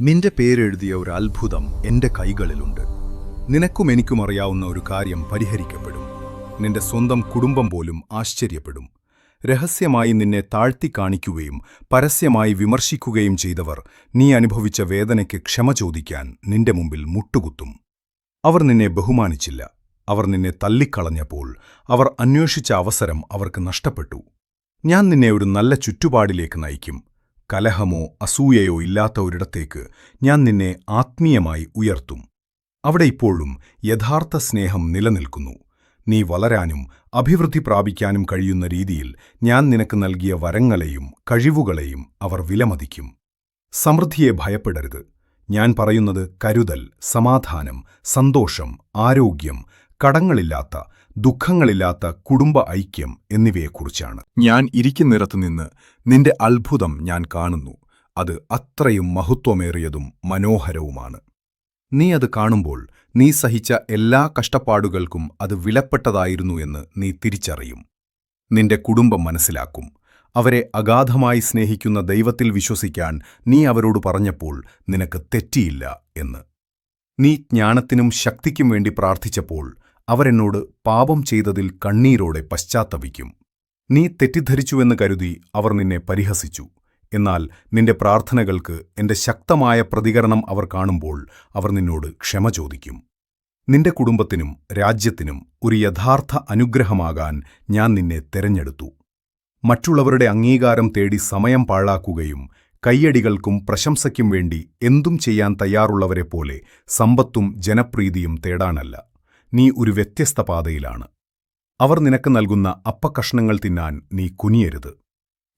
നിന്റെ പേരെഴുതിയ ഒരു അത്ഭുതം എന്റെ കൈകളിലുണ്ട്. നിനക്കും എനിക്കും അറിയാവുന്ന ഒരു കാര്യം പരിഹരിക്കപ്പെടും. നിന്റെ സ്വന്തം കുടുംബം പോലും ആശ്ചര്യപ്പെടും. രഹസ്യമായി നിന്നെ താഴ്ത്തി കാണിക്കുകയും പരസ്യമായി വിമർശിക്കുകയും ചെയ്തവർ നീ അനുഭവിച്ച വേദനയ്ക്ക് ക്ഷമ ചോദിക്കാൻ നിന്റെ മുമ്പിൽ മുട്ടുകുത്തും. അവർ നിന്നെ ബഹുമാനിച്ചില്ല. അവർ നിന്നെ തള്ളിക്കളഞ്ഞപ്പോൾ അവർ അന്വേഷിച്ച അവസരം അവർക്ക് നഷ്ടപ്പെട്ടു. ഞാൻ നിന്നെ ഒരു നല്ല ചുറ്റുപാടിലേക്ക് നയിക്കും. കലഹമോ അസൂയയോ ഇല്ലാത്ത ഒരിടത്തേക്ക് ഞാൻ നിന്നെ ആത്മീയമായി ഉയർത്തും. അവിടെ ഇപ്പോഴും യഥാർത്ഥ സ്നേഹം നിലനിൽക്കുന്നു. നീ വളരാനും അഭിവൃദ്ധി പ്രാപിക്കാനും കഴിയുന്ന രീതിയിൽ ഞാൻ നിനക്ക് നൽകിയ വരങ്ങളെയും കഴിവുകളെയും അവർ വിലമതിക്കും. സമൃദ്ധിയെ ഭയപ്പെടരുത്. ഞാൻ പറയുന്നത് കരുതൽ സമാധാനം സന്തോഷം ആരോഗ്യം കടങ്ങളില്ലാത്ത ദുഃഖങ്ങളില്ലാത്ത കുടുംബ ഐക്യം എന്നിവയെക്കുറിച്ചാണ്. ഞാൻ ഇരിക്കുന്നിടത്തു നിന്ന് നിന്റെ അത്ഭുതം ഞാൻ കാണുന്നു. അത് അത്രയും മഹത്വമേറിയതും മനോഹരവുമാണ്. നീ അത് കാണുമ്പോൾ നീ സഹിച്ച എല്ലാ കഷ്ടപ്പാടുകൾക്കും അത് വിലപ്പെട്ടതായിരുന്നു എന്ന് നീ തിരിച്ചറിയും. നിന്റെ കുടുംബം മനസ്സിലാക്കും. അവരെ അഗാധമായി സ്നേഹിക്കുന്ന ദൈവത്തിൽ വിശ്വസിക്കാൻ നീ അവരോട് പറഞ്ഞപ്പോൾ നിനക്ക് തെറ്റിയില്ല എന്ന്. നീ ജ്ഞാനത്തിനും ശക്തിക്കും വേണ്ടി പ്രാർത്ഥിച്ചപ്പോൾ അവരെന്നോട് പാപം ചെയ്തതിൽ കണ്ണീരോടെ പശ്ചാത്തപിക്കും. നീ തെറ്റിദ്ധരിച്ചുവെന്ന് കരുതി അവർ നിന്നെ പരിഹസിച്ചു. എന്നാൽ നിന്റെ പ്രാർത്ഥനകൾക്ക് എന്റെ ശക്തമായ പ്രതികരണം അവർ കാണുമ്പോൾ അവർ നിന്നോട് ക്ഷമ ചോദിക്കും. നിന്റെ കുടുംബത്തിനും രാജ്യത്തിനും ഒരു യഥാർത്ഥ അനുഗ്രഹമാകാൻ ഞാൻ നിന്നെ തെരഞ്ഞെടുത്തു. മറ്റുള്ളവരുടെ അംഗീകാരം തേടി സമയം പാഴാക്കുകയും കയ്യടികൾക്കും പ്രശംസയ്ക്കും വേണ്ടി എന്തും ചെയ്യാൻ തയ്യാറുള്ളവരെപ്പോലെ സമ്പത്തും ജനപ്രീതിയും തേടാനല്ല. നീ ഒരു വ്യത്യസ്ത പാതയിലാണ്. അവർ നിനക്ക് നൽകുന്ന അപ്പക്കഷ്ണങ്ങൾ തിന്നാൻ നീ കുനിയരുത്.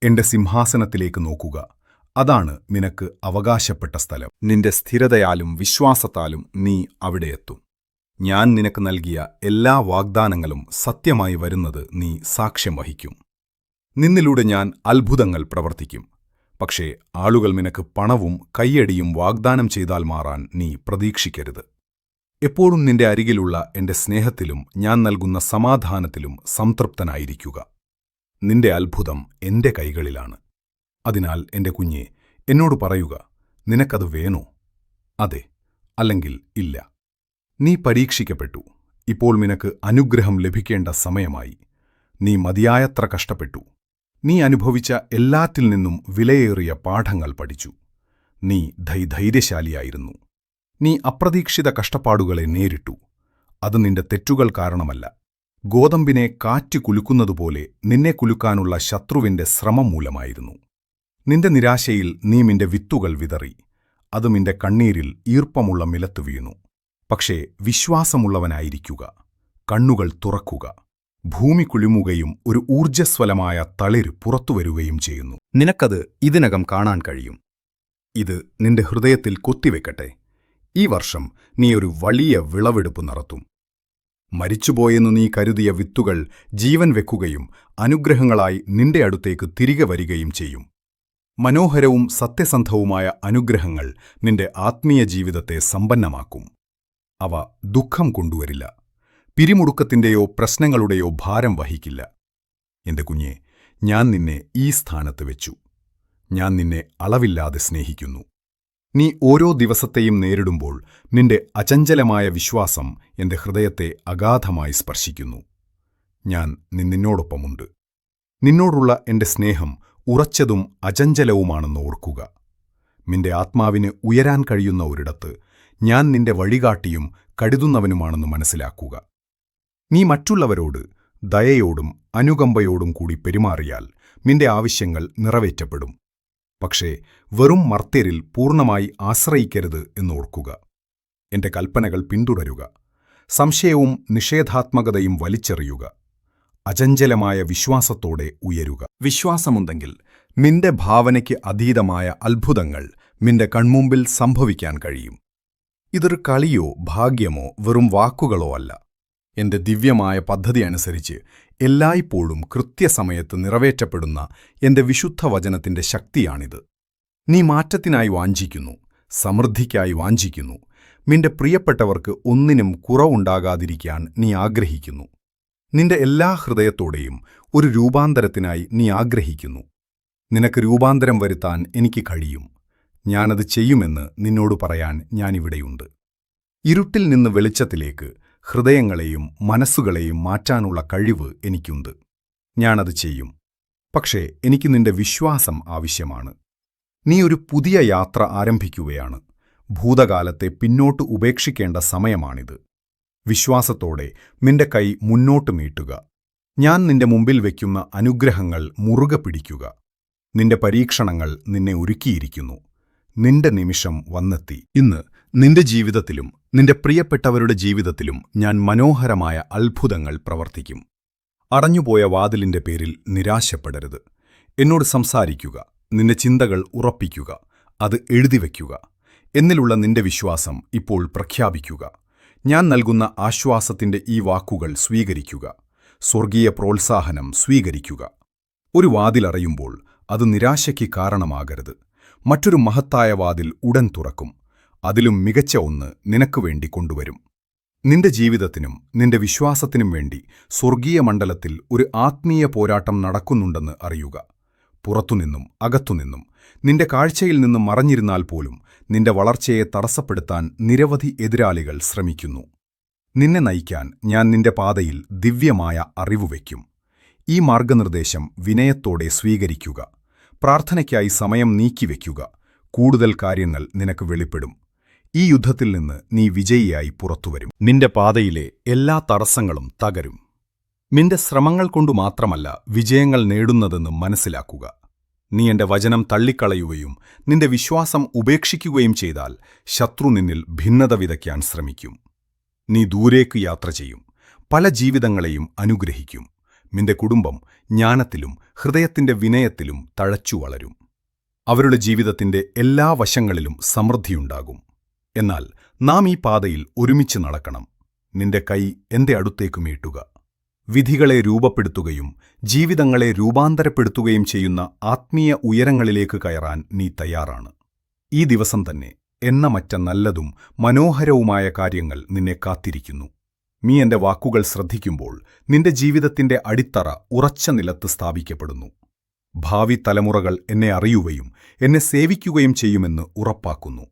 എന്റെ സിംഹാസനത്തിലേക്ക് നോക്കുക. അതാണ് നിനക്ക് അവകാശപ്പെട്ട സ്ഥലം. നിന്റെ സ്ഥിരതയാലും വിശ്വാസത്താലും നീ അവിടെയെത്തും ഞാൻ നിനക്ക് നൽകിയ എല്ലാ വാഗ്ദാനങ്ങളും സത്യമായി വരുന്നത് നീ സാക്ഷ്യം വഹിക്കും. നിന്നിലൂടെ ഞാൻ അത്ഭുതങ്ങൾ പ്രവർത്തിക്കും. പക്ഷേ ആളുകൾ നിനക്ക് പണവും കയ്യടിയും വാഗ്ദാനം ചെയ്താൽ മാറാൻ നീ പ്രതീക്ഷിക്കരുത്. എപ്പോഴും നിന്റെ അരികിലുള്ള എന്റെ സ്നേഹത്തിലും ഞാൻ നൽകുന്ന സമാധാനത്തിലും സംതൃപ്തനായിരിക്കുക. നിന്റെ അത്ഭുതം എന്റെ കൈകളിലാണ്. അതിനാൽ എന്റെ കുഞ്ഞെ എന്നോട് പറയുക നിനക്കത് വേണോ? അതെ അല്ലെങ്കിൽ ഇല്ല. നീ പരീക്ഷിക്കപ്പെട്ടു. ഇപ്പോൾ നിനക്ക് അനുഗ്രഹം ലഭിക്കേണ്ട സമയമായി. നീ മതിയായത്ര കഷ്ടപ്പെട്ടു. നീ അനുഭവിച്ച എല്ലാത്തിൽ നിന്നും വിലയേറിയ പാഠങ്ങൾ പഠിച്ചു. നീ ധൈധൈര്യശാലിയായിരുന്നു. നീ അപ്രതീക്ഷിത കഷ്ടപ്പാടുകളെ നേരിട്ടു. അത് നിന്റെ തെറ്റുകൾ കാരണമല്ല. ഗോതമ്പിനെ കാറ്റ് കുലുക്കുന്നതുപോലെ നിന്നെ കുലുക്കാനുള്ള ശത്രുവിന്റെ ശ്രമം മൂലമായിരുന്നു നിന്റെ നിരാശയിൽ നീ നിന്റെ വിത്തുകൾ വിതറി. അത് നിന്റെ കണ്ണീരിൽ ഈർപ്പമുള്ള മിലത്തു വീണു. പക്ഷേ വിശ്വാസമുള്ളവനായിരിക്കുക. കണ്ണുകൾ തുറക്കുക. ഭൂമി കുളിമുകയും ഒരു ഊർജസ്വലമായ തളിര് പുറത്തുവരുകയും ചെയ്യുന്നു. നിനക്കത് ഇതിനകം കാണാൻ കഴിയും. ഇത് നിന്റെ ഹൃദയത്തിൽ കൊത്തിവെക്കട്ടെ. ഈ വർഷം നീ ഒരു വലിയ വിളവെടുപ്പ് നടത്തും. മരിച്ചുപോയെന്നു നീ കരുതിയ വിത്തുകൾ ജീവൻ വെക്കുകയും അനുഗ്രഹങ്ങളായി നിന്റെ അടുത്തേക്ക് തിരികെ വരികയും ചെയ്യും. മനോഹരവും സത്യസന്ധവുമായ അനുഗ്രഹങ്ങൾ നിന്റെ ആത്മീയ ജീവിതത്തെ സമ്പന്നമാക്കും. അവ ദുഃഖം കൊണ്ടുവരില്ല. പിരിമുറുക്കത്തിന്റെയോ പ്രശ്നങ്ങളുടെയോ ഭാരം വഹിക്കില്ല. എന്റെ കുഞ്ഞെ ഞാൻ നിന്നെ ഈ സ്ഥാനത്ത് വെച്ചു. ഞാൻ നിന്നെ അളവില്ലാതെ സ്നേഹിക്കുന്നു. നീ ഓരോ ദിവസത്തെയും നേരിടുമ്പോൾ നിന്റെ അചഞ്ചലമായ വിശ്വാസം എന്റെ ഹൃദയത്തെ അഗാധമായി സ്പർശിക്കുന്നു. ഞാൻ നിന്നോടൊപ്പമുണ്ട് നിന്നോടുള്ള എന്റെ സ്നേഹം ഉറച്ചതും അചഞ്ചലവുമാണെന്ന് ഓർക്കുക. നിന്റെ ആത്മാവിന് ഉയരാൻ കഴിയുന്ന ഒരിടത്ത് ഞാൻ നിന്റെ വഴികാട്ടിയും കരുതുന്നവനുമാണെന്ന് മനസ്സിലാക്കുക. നീ മറ്റുള്ളവരോട് ദയയോടും അനുകമ്പയോടും കൂടി പെരുമാറിയാൽ നിന്റെ ആവശ്യങ്ങൾ നിറവേറ്റപ്പെടും. പക്ഷേ വെറും മർത്യരിൽ പൂർണമായി ആശ്രയിക്കരുത് എന്നോർക്കുക. എന്റെ കൽപ്പനകൾ പിന്തുടരുക. സംശയവും നിഷേധാത്മകതയും വലിച്ചെറിയുക. അചഞ്ചലമായ വിശ്വാസത്തോടെ ഉയരുക. വിശ്വാസമുണ്ടെങ്കിൽ നിന്റെ ഭാവനയ്ക്ക് അതീതമായ അത്ഭുതങ്ങൾ നിന്റെ കൺമുമ്പിൽ സംഭവിക്കാൻ കഴിയും. ഇതൊരു കളിയോ ഭാഗ്യമോ വെറും വാക്കുകളോ അല്ല. എന്റെ ദിവ്യമായ പദ്ധതി അനുസരിച്ച് എല്ലായ്പ്പോഴും കൃത്യസമയത്ത് നിറവേറ്റപ്പെടുന്ന എന്റെ വിശുദ്ധ വചനത്തിന്റെ ശക്തിയാണിത്. നീ മാറ്റത്തിനായി വാഞ്ചിക്കുന്നു സമൃദ്ധിക്കായി വാഞ്ചിക്കുന്നു നിന്റെ പ്രിയപ്പെട്ടവർക്ക് ഒന്നിനും കുറവുണ്ടാകാതിരിക്കാൻ നീ ആഗ്രഹിക്കുന്നു. നിന്റെ എല്ലാ ഹൃദയത്തോടെയും ഒരു രൂപാന്തരത്തിനായി നീ ആഗ്രഹിക്കുന്നു. നിനക്ക് രൂപാന്തരം വരുത്താൻ എനിക്ക് കഴിയും. ഞാനത് ചെയ്യുമെന്ന് നിന്നോട് പറയാൻ ഞാനിവിടെയുണ്ട്. ഇരുട്ടിൽ നിന്ന് വെളിച്ചത്തിലേക്ക് ഹൃദയങ്ങളെയും മനസ്സുകളെയും മാറ്റാനുള്ള കഴിവ് എനിക്കുണ്ട്. ഞാനത് ചെയ്യും. പക്ഷേ എനിക്ക് നിന്റെ വിശ്വാസം ആവശ്യമാണ്. നീ ഒരു പുതിയ യാത്ര ആരംഭിക്കുകയാണ്. ഭൂതകാലത്തെ പിന്നോട്ട് ഉപേക്ഷിക്കേണ്ട സമയമാണിത്. വിശ്വാസത്തോടെ നിന്റെ കൈ മുന്നോട്ട് നീട്ടുക. ഞാൻ നിന്റെ മുമ്പിൽ വയ്ക്കുന്ന അനുഗ്രഹങ്ങൾ മുറുകെ പിടിക്കുക. നിന്റെ പരീക്ഷണങ്ങൾ നിന്നെ ഒരുക്കിയിരിക്കുന്നു. നിന്റെ നിമിഷം വന്നെത്തി. ഇന്ന് നിന്റെ ജീവിതത്തിലും നിന്റെ പ്രിയപ്പെട്ടവരുടെ ജീവിതത്തിലും ഞാൻ മനോഹരമായ അത്ഭുതങ്ങൾ പ്രവർത്തിക്കും. അടഞ്ഞുപോയ വാതിലിന്റെ പേരിൽ നിരാശപ്പെടരുത്. എന്നോട് സംസാരിക്കുക നിന്റെ ചിന്തകൾ ഉറപ്പിക്കുക അത് എഴുതിവെക്കുക. എന്നിലുള്ള നിന്റെ വിശ്വാസം ഇപ്പോൾ പ്രഖ്യാപിക്കുക. ഞാൻ നൽകുന്ന ആശ്വാസത്തിന്റെ ഈ വാക്കുകൾ സ്വീകരിക്കുക. സ്വർഗീയ പ്രോത്സാഹനം സ്വീകരിക്കുക. ഒരു വാതിലറിയുമ്പോൾ അത് നിരാശയ്ക്ക് കാരണമാകരുത്. മറ്റൊരു മഹത്തായ വാതിൽ ഉടൻ തുറക്കും. അതിലും മികച്ച ഒന്ന് നിനക്ക് വേണ്ടി കൊണ്ടുവരും. നിന്റെ ജീവിതത്തിനും നിന്റെ വിശ്വാസത്തിനും വേണ്ടി സ്വർഗീയ മണ്ഡലത്തിൽ ഒരു ആത്മീയ പോരാട്ടം നടക്കുന്നുണ്ടെന്ന് അറിയുക. പുറത്തുനിന്നും അകത്തുനിന്നും നിന്റെ കാഴ്ചയിൽ നിന്നും മറഞ്ഞിരുന്നാൽ പോലും നിന്റെ വളർച്ചയെ തടസ്സപ്പെടുത്താൻ നിരവധി എതിരാളികൾ ശ്രമിക്കുന്നു. നിന്നെ നയിക്കാൻ ഞാൻ നിന്റെ പാതയിൽ ദിവ്യമായ അറിവ് വയ്ക്കും. ഈ മാർഗനിർദ്ദേശം വിനയത്തോടെ സ്വീകരിക്കുക. പ്രാർത്ഥനയ്ക്കായി സമയം നീക്കിവെക്കുക കൂടുതൽ കാര്യങ്ങൾ നിനക്ക് വെളിപ്പെടും. ഈ യുദ്ധത്തിൽ നിന്ന് നീ വിജയിയായി പുറത്തുവരും. നിന്റെ പാതയിലെ എല്ലാ തടസ്സങ്ങളും തകരും. നിന്റെ ശ്രമങ്ങൾ കൊണ്ടു മാത്രമല്ല വിജയങ്ങൾ നേടുന്നതെന്ന് മനസ്സിലാക്കുക. നീ എന്റെ വചനം തള്ളിക്കളയുകയും നിന്റെ വിശ്വാസം ഉപേക്ഷിക്കുകയും ചെയ്താൽ ശത്രു നിന്നിൽ ഭിന്നത വിതയ്ക്കാൻ ശ്രമിക്കും. നീ ദൂരേക്ക് യാത്ര ചെയ്യും. പല ജീവിതങ്ങളെയും അനുഗ്രഹിക്കും. നിന്റെ കുടുംബം ജ്ഞാനത്തിലും ഹൃദയത്തിന്റെ വിനയത്തിലും തഴച്ചു വളരും അവരുടെ ജീവിതത്തിന്റെ എല്ലാ വശങ്ങളിലും സമൃദ്ധിയുണ്ടാകും. എന്നാൽ നാം ഈ പാതയിൽ ഒരുമിച്ച് നടക്കണം. നിന്റെ കൈ എന്റെ അടുത്തേക്ക് മീട്ടുക വിധികളെ രൂപപ്പെടുത്തുകയും ജീവിതങ്ങളെ രൂപാന്തരപ്പെടുത്തുകയും ചെയ്യുന്ന ആത്മീയ ഉയരങ്ങളിലേക്ക് കയറാൻ നീ തയ്യാറാണ്. ഈ ദിവസം തന്നെ എണ്ണമറ്റ നല്ലതും മനോഹരവുമായ കാര്യങ്ങൾ നിന്നെ കാത്തിരിക്കുന്നു. നീ എന്റെ വാക്കുകൾ ശ്രദ്ധിക്കുമ്പോൾ നിന്റെ ജീവിതത്തിന്റെ അടിത്തറ ഉറച്ച നിലത്ത് സ്ഥാപിക്കപ്പെടുന്നു. ഭാവി തലമുറകൾ എന്നെ അറിയുകയും എന്നെ സേവിക്കുകയും ചെയ്യുമെന്ന് ഉറപ്പാക്കുന്നു.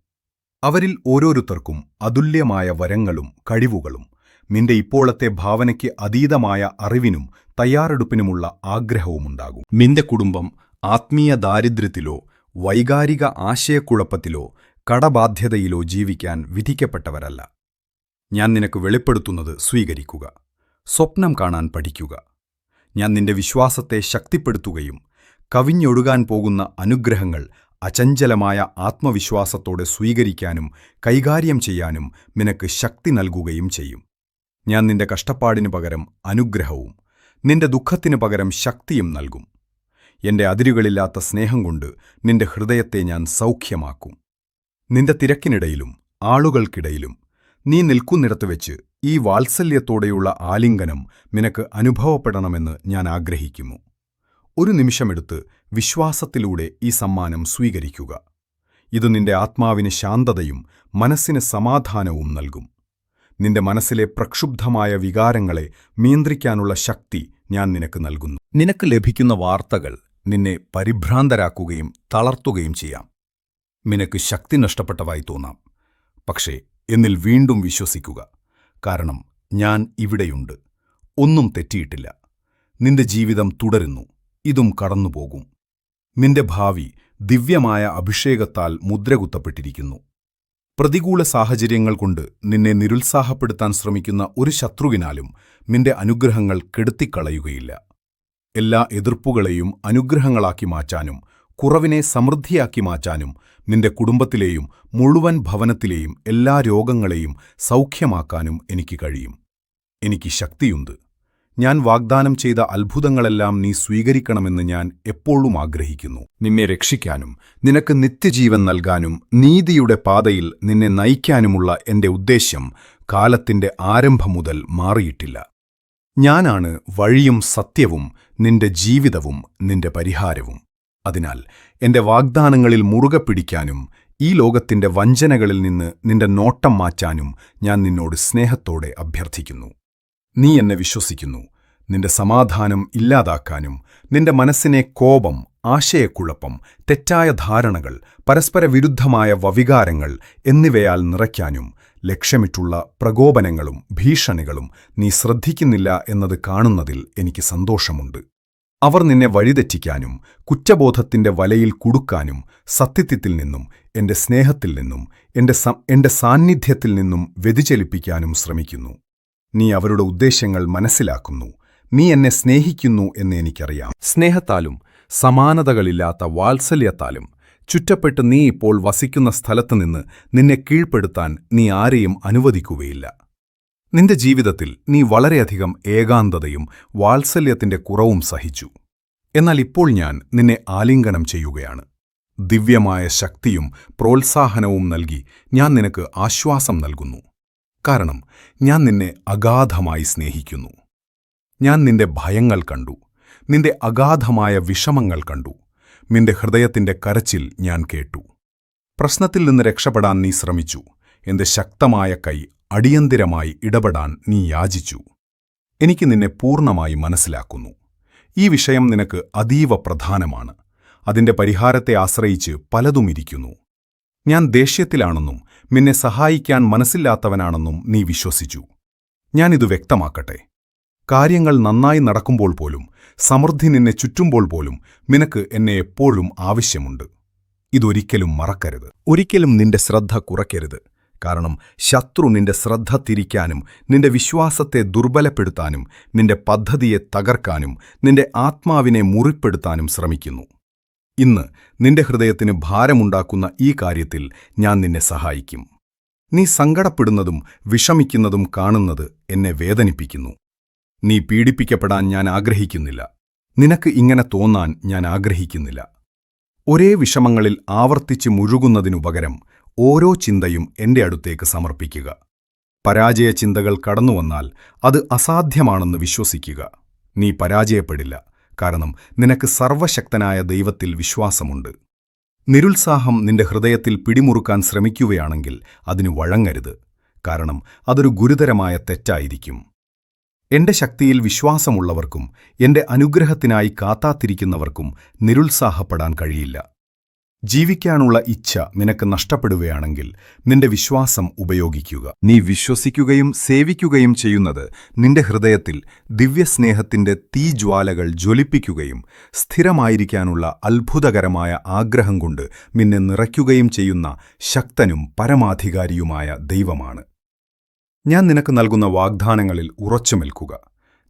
അവരിൽ ഓരോരുത്തർക്കും അതുല്യമായ വരങ്ങളും കഴിവുകളും നിന്റെ ഇപ്പോഴത്തെ ഭാവനയ്ക്ക് അതീതമായ അറിവിനും തയ്യാറെടുപ്പിനുമുള്ള ആഗ്രഹവുമുണ്ടാകും. നിന്റെ കുടുംബം ആത്മീയ ദാരിദ്ര്യത്തിലോ വൈകാരിക ആശയക്കുഴപ്പത്തിലോ കടബാധ്യതയിലോ ജീവിക്കാൻ വിധിക്കപ്പെട്ടവരല്ല. ഞാൻ നിനക്ക് വെളിപ്പെടുത്തുന്നത് സ്വീകരിക്കുക സ്വപ്നം കാണാൻ പഠിക്കുക. ഞാൻ നിന്റെ വിശ്വാസത്തെ ശക്തിപ്പെടുത്തുകയും കവിഞ്ഞൊഴുകാൻ പോകുന്ന അനുഗ്രഹങ്ങൾ അചഞ്ചലമായ ആത്മവിശ്വാസത്തോടെ സ്വീകരിക്കാനും കൈകാര്യം ചെയ്യാനും നിനക്ക് ശക്തി നൽകുകയും ചെയ്യും. ഞാൻ നിന്റെ കഷ്ടപ്പാടിനു പകരം അനുഗ്രഹവും നിന്റെ ദുഃഖത്തിനു പകരം ശക്തിയും നൽകും. എന്റെ അതിരുകളില്ലാത്ത സ്നേഹം കൊണ്ട് നിന്റെ ഹൃദയത്തെ ഞാൻ സൗഖ്യമാക്കും. നിന്റെ തിരക്കിനിടയിലും ആളുകൾക്കിടയിലും നീ നിൽക്കുന്നിടത്ത് വെച്ച് ഈ വാത്സല്യത്തോടെയുള്ള ആലിംഗനം നിനക്ക് അനുഭവപ്പെടണമെന്ന് ഞാൻ ആഗ്രഹിക്കുന്നു. ഒരു നിമിഷമെടുത്ത് വിശ്വാസത്തിലൂടെ ഈ സമ്മാനം സ്വീകരിക്കുക. ഇത് നിന്റെ ആത്മാവിന് ശാന്തതയും മനസ്സിന് സമാധാനവും നൽകും. നിന്റെ മനസ്സിലെ പ്രക്ഷുബ്ധമായ വികാരങ്ങളെ നിയന്ത്രിക്കാനുള്ള ശക്തി ഞാൻ നിനക്ക് നൽകുന്നു. നിനക്ക് ലഭിക്കുന്ന വാർത്തകൾ നിന്നെ പരിഭ്രാന്തരാക്കുകയും തളർത്തുകയും ചെയ്യാം. നിനക്ക് ശക്തി നഷ്ടപ്പെട്ടതായി തോന്നാം. പക്ഷേ എന്നിൽ വീണ്ടും വിശ്വസിക്കുക. കാരണം ഞാൻ ഇവിടെയുണ്ട്. ഒന്നും തെറ്റിയിട്ടില്ല. നിന്റെ ജീവിതം തുടരുന്നു. ഇതും കടന്നുപോകും. നിന്റെ ഭാവി ദിവ്യമായ അഭിഷേകത്താൽ മുദ്രകുത്തപ്പെട്ടിരിക്കുന്നു. പ്രതികൂല സാഹചര്യങ്ങൾ കൊണ്ട് നിന്നെ നിരുത്സാഹപ്പെടുത്താൻ ശ്രമിക്കുന്ന ഒരു ശത്രുവിനാലും നിന്റെ അനുഗ്രഹങ്ങൾ കെടുത്തിക്കളയുകയില്ല. എല്ലാ എതിർപ്പുകളെയും അനുഗ്രഹങ്ങളാക്കി മാറ്റാനും കുറവിനെ സമൃദ്ധിയാക്കി മാറ്റാനും നിന്റെ കുടുംബത്തിലെയും മുഴുവൻ ഭവനത്തിലെയും എല്ലാ രോഗങ്ങളെയും സൗഖ്യമാക്കാനും എനിക്ക് കഴിയും. എനിക്ക് ശക്തിയുണ്ട്. ഞാൻ വാഗ്ദാനം ചെയ്ത അത്ഭുതങ്ങളെല്ലാം നീ സ്വീകരിക്കണമെന്ന് ഞാൻ എപ്പോഴും ആഗ്രഹിക്കുന്നു. നിന്നെ രക്ഷിക്കാനും നിനക്ക് നിത്യജീവൻ നൽകാനും നീതിയുടെ പാതയിൽ നിന്നെ നയിക്കാനുമുള്ള എന്റെ ഉദ്ദേശ്യം കാലത്തിന്റെ ആരംഭം മുതൽ മാറിയിട്ടില്ല. ഞാനാണ് വഴിയും സത്യവും നിന്റെ ജീവിതവും നിന്റെ പരിഹാരവും. അതിനാൽ എന്റെ വാഗ്ദാനങ്ങളിൽ മുറുകെ പിടിക്കാനും ഈ ലോകത്തിന്റെ വഞ്ചനകളിൽ നിന്ന് നിന്റെ നോട്ടം മാറ്റാനും ഞാൻ നിന്നോട് സ്നേഹത്തോടെ അഭ്യർത്ഥിക്കുന്നു. നീ എന്നെ വിശ്വസിക്കുന്നു. നിന്റെ സമാധാനം ഇല്ലാതാക്കാനും നിന്റെ മനസ്സിനെ കോപം ആശയക്കുഴപ്പം തെറ്റായ ധാരണകൾ പരസ്പര വിരുദ്ധമായ വവികാരങ്ങൾ എന്നിവയാൽ നിറയ്ക്കാനും ലക്ഷ്യമിട്ടുള്ള പ്രകോപനങ്ങളും ഭീഷണികളും നീ ശ്രദ്ധിക്കുന്നില്ല എന്നത് കാണുന്നതിൽ എനിക്ക് സന്തോഷമുണ്ട്. അവർ നിന്നെ വഴിതെറ്റിക്കാനും കുറ്റബോധത്തിന്റെ വലയിൽ കുടുക്കാനും സത്യത്തിൽ നിന്നും എന്റെ സ്നേഹത്തിൽ നിന്നും എന്റെ എന്റെ സാന്നിധ്യത്തിൽ നിന്നും വ്യതിചലിപ്പിക്കാനും ശ്രമിക്കുന്നു. നീ അവരുടെ ഉദ്ദേശ്യങ്ങൾ മനസ്സിലാക്കുന്നു. നീ എന്നെ സ്നേഹിക്കുന്നു എന്ന് എനിക്കറിയാം. സ്നേഹത്താലും സമാനതകളില്ലാത്ത വാത്സല്യത്താലും ചുറ്റപ്പെട്ട് നീ ഇപ്പോൾ വസിക്കുന്ന സ്ഥലത്ത് നിന്ന് നിന്നെ കീഴ്പ്പെടുത്താൻ നീ ആരെയും അനുവദിക്കുകയില്ല. നിന്റെ ജീവിതത്തിൽ നീ വളരെയധികം ഏകാന്തതയും വാത്സല്യത്തിന്റെ കുറവും സഹിച്ചു. എന്നാൽ ഇപ്പോൾ ഞാൻ നിന്നെ ആലിംഗനം ചെയ്യുകയാണ്. ദിവ്യമായ ശക്തിയും പ്രോത്സാഹനവും നൽകി ഞാൻ നിനക്ക് ആശ്വാസം നൽകുന്നു. കാരണം ഞാൻ നിന്നെ അഗാധമായി സ്നേഹിക്കുന്നു. ഞാൻ നിന്റെ ഭയങ്ങൾ കണ്ടു. നിന്റെ അഗാധമായ വിഷമങ്ങൾ കണ്ടു. നിന്റെ ഹൃദയത്തിന്റെ കരച്ചിൽ ഞാൻ കേട്ടു. പ്രശ്നത്തിൽ നിന്ന് രക്ഷപ്പെടാൻ നീ ശ്രമിച്ചു. എന്റെ ശക്തമായ കൈ അടിയന്തിരമായി ഇടപെടാൻ നീ യാചിച്ചു. എനിക്ക് നിന്നെ പൂർണമായി മനസ്സിലാക്കുന്നു. ഈ വിഷയം നിനക്ക് അതീവ പ്രധാനമാണ്. അതിന്റെ പരിഹാരത്തെ ആശ്രയിച്ച് പലതും ഇരിക്കുന്നു. ഞാൻ ദേഷ്യത്തിലാണെന്നും നിന്നെ സഹായിക്കാൻ മനസ്സില്ലാത്തവനാണെന്നും നീ വിശ്വസിച്ചു. ഞാനിത് വ്യക്തമാക്കട്ടെ. കാര്യങ്ങൾ നന്നായി നടക്കുമ്പോൾ പോലും സമൃദ്ധി നിന്നെ ചുറ്റുമ്പോൾ പോലും നിനക്ക് എന്നെ എപ്പോഴും ആവശ്യമുണ്ട്. ഇതൊരിക്കലും മറക്കരുത്. ഒരിക്കലും നിന്റെ ശ്രദ്ധ കുറയ്ക്കരുത്. കാരണം ശത്രു നിന്റെ ശ്രദ്ധ തിരിക്കാനും നിന്റെ വിശ്വാസത്തെ ദുർബലപ്പെടുത്താനും നിന്റെ പദ്ധതിയെ തകർക്കാനും നിന്റെ ആത്മാവിനെ മുറിപ്പെടുത്താനും ശ്രമിക്കുന്നു. ഇന്ന് നിന്റെ ഹൃദയത്തിന് ഭാരമുണ്ടാക്കുന്ന ഈ കാര്യത്തിൽ ഞാൻ നിന്നെ സഹായിക്കും. നീ സങ്കടപ്പെടുന്നതും വിഷമിക്കുന്നതും കാണുന്നത് എന്നെ വേദനിപ്പിക്കുന്നു. നീ പീഡിപ്പിക്കപ്പെടാൻ ഞാൻ ആഗ്രഹിക്കുന്നില്ല. നിനക്ക് ഇങ്ങനെ തോന്നാൻ ഞാൻ ആഗ്രഹിക്കുന്നില്ല. ഒരേ വിഷമങ്ങളിൽ ആവർത്തിച്ച് മുഴുകുന്നതിനുപകരം ഓരോ ചിന്തയും എന്റെ അടുത്തേക്ക് സമർപ്പിക്കുക. പരാജയ ചിന്തകൾ കടന്നുവന്നാൽ അത് അസാധ്യമാണെന്ന് വിശ്വസിക്കുക. നീ പരാജയപ്പെടില്ല. കാരണം നിനക്ക് സർവശക്തനായ ദൈവത്തിൽ വിശ്വാസമുണ്ട്. നിരുത്സാഹം നിന്റെ ഹൃദയത്തിൽ പിടിമുറുക്കാൻ ശ്രമിക്കുകയാണെങ്കിൽ അതിനു വഴങ്ങരുത്. കാരണം അതൊരു ഗുരുതരമായ തെറ്റായിരിക്കും. എന്റെ ശക്തിയിൽ വിശ്വാസമുള്ളവർക്കും എന്റെ അനുഗ്രഹത്തിനായി കാത്താത്തിരിക്കുന്നവർക്കും നിരുത്സാഹപ്പെടാൻ കഴിയില്ല. ജീവിക്കാനുള്ള ഇച്ഛ നിനക്ക് നഷ്ടപ്പെടുകയാണെങ്കിൽ നിന്റെ വിശ്വാസം ഉപയോഗിക്കുക. നീ വിശ്വസിക്കുകയും സേവിക്കുകയും ചെയ്യുന്നത് നിന്റെ ഹൃദയത്തിൽ ദിവ്യസ്നേഹത്തിന്റെ തീജ്വാലകൾ ജ്വലിപ്പിക്കുകയും സ്ഥിരമായിരിക്കാനുള്ള അത്ഭുതകരമായ ആഗ്രഹം കൊണ്ട് നിന്നെ നിറയ്ക്കുകയും ചെയ്യുന്ന ശക്തനും പരമാധികാരിയുമായ ദൈവമാണ്. ഞാൻ നിനക്ക് നൽകുന്ന വാഗ്ദാനങ്ങളിൽ ഉറച്ചു നിൽക്കുക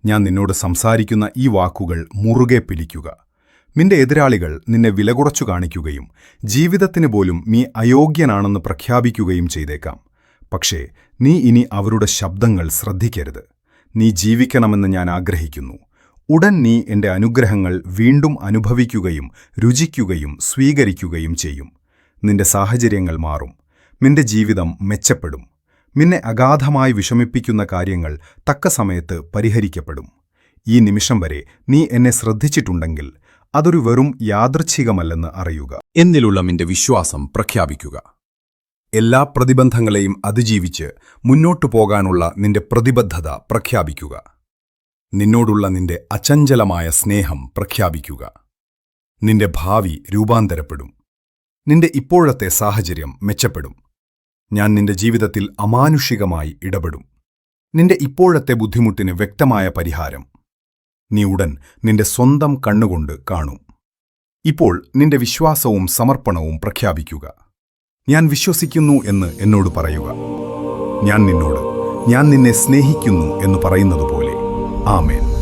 ഞാൻ നിന്നോട് സംസാരിക്കുന്ന ഈ വാക്കുകൾ മുറുകെ പിടിക്കുക. നിന്റെ എതിരാളികൾ നിന്നെ വില കുറച്ചു കാണിക്കുകയും ജീവിതത്തിന് പോലും നീ അയോഗ്യനാണെന്ന് പ്രഖ്യാപിക്കുകയും ചെയ്തേക്കാം. പക്ഷേ നീ ഇനി അവരുടെ ശബ്ദങ്ങൾ ശ്രദ്ധിക്കരുത്. നീ ജീവിക്കണമെന്ന് ഞാൻ ആഗ്രഹിക്കുന്നു. ഉടൻ നീ എന്റെ അനുഗ്രഹങ്ങൾ വീണ്ടും അനുഭവിക്കുകയും രുചിക്കുകയും സ്വീകരിക്കുകയും ചെയ്യും. നിന്റെ സാഹചര്യങ്ങൾ മാറും. നിന്റെ ജീവിതം മെച്ചപ്പെടും. നിന്നെ അഗാധമായി വിഷമിപ്പിക്കുന്ന കാര്യങ്ങൾ തക്ക സമയത്ത് പരിഹരിക്കപ്പെടും. ഈ നിമിഷം വരെ നീ എന്നെ ശ്രദ്ധിച്ചിട്ടുണ്ടെങ്കിൽ അതൊരു വെറും യാദൃച്ഛികമല്ലെന്ന് അറിയുക. എന്നിലുള്ള നിന്റെ വിശ്വാസം പ്രഖ്യാപിക്കുക. എല്ലാ പ്രതിബന്ധങ്ങളെയും അതിജീവിച്ച് മുന്നോട്ടു പോകാനുള്ള നിന്റെ പ്രതിബദ്ധത പ്രഖ്യാപിക്കുക. നിന്നോടുള്ള നിന്റെ അചഞ്ചലമായ സ്നേഹം പ്രഖ്യാപിക്കുക. നിന്റെ ഭാവി രൂപാന്തരപ്പെടും. നിന്റെ ഇപ്പോഴത്തെ സാഹചര്യം മെച്ചപ്പെടും. ഞാൻ നിന്റെ ജീവിതത്തിൽ അമാനുഷികമായി ഇടപെടും. നിന്റെ ഇപ്പോഴത്തെ ബുദ്ധിമുട്ടിന് വ്യക്തമായ പരിഹാരം നീ ഉടൻ നിന്റെ സ്വന്തം കണ്ണുകൊണ്ട് കാണും. ഇപ്പോൾ നിന്റെ വിശ്വാസവും സമർപ്പണവും പ്രഖ്യാപിക്കുക. ഞാൻ വിശ്വസിക്കുന്നു എന്ന് എന്നോട് പറയുക. ഞാൻ നിന്നോട് ഞാൻ നിന്നെ സ്നേഹിക്കുന്നു എന്ന് പറയുന്നതുപോലെ. ആമേൻ.